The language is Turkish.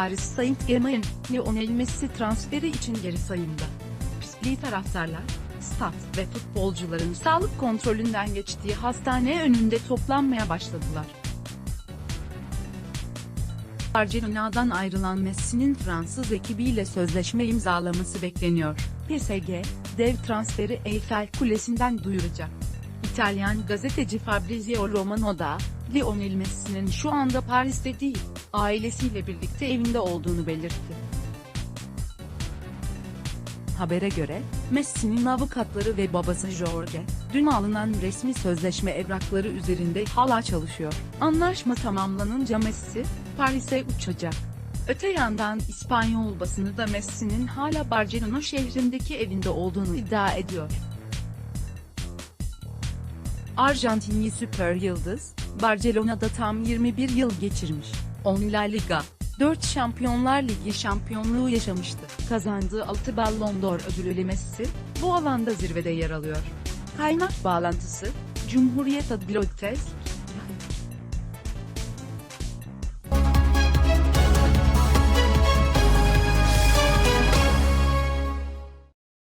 Paris Saint-Germain, Lionel Messi transferi için geri sayımda. Pisliği taraftarlar, stat ve futbolcuların sağlık kontrolünden geçtiği hastane önünde toplanmaya başladılar. Barcelona'dan ayrılan Messi'nin Fransız ekibiyle sözleşme imzalaması bekleniyor. PSG, dev transferi Eiffel Kulesi'nden duyuracak. İtalyan gazeteci Fabrizio Romano da, Lionel Messi'nin şu anda Paris'te değil, ailesiyle birlikte evinde olduğunu belirtti. Habere göre, Messi'nin avukatları ve babası Jorge, dün alınan resmi sözleşme evrakları üzerinde hala çalışıyor. Anlaşma tamamlanınca Messi, Paris'e uçacak. Öte yandan İspanyol basını da Messi'nin hala Barcelona şehrindeki evinde olduğunu iddia ediyor. Arjantinli süper yıldız, Barcelona'da tam 21 yıl geçirmiş. 10 La Liga, 4 Şampiyonlar Ligi şampiyonluğu yaşamıştı. Kazandığı 6 Ballon d'Or ödülü Messi, bu alanda zirvede yer alıyor. Kaynak bağlantısı, Cumhuriyet Adlı Lopez,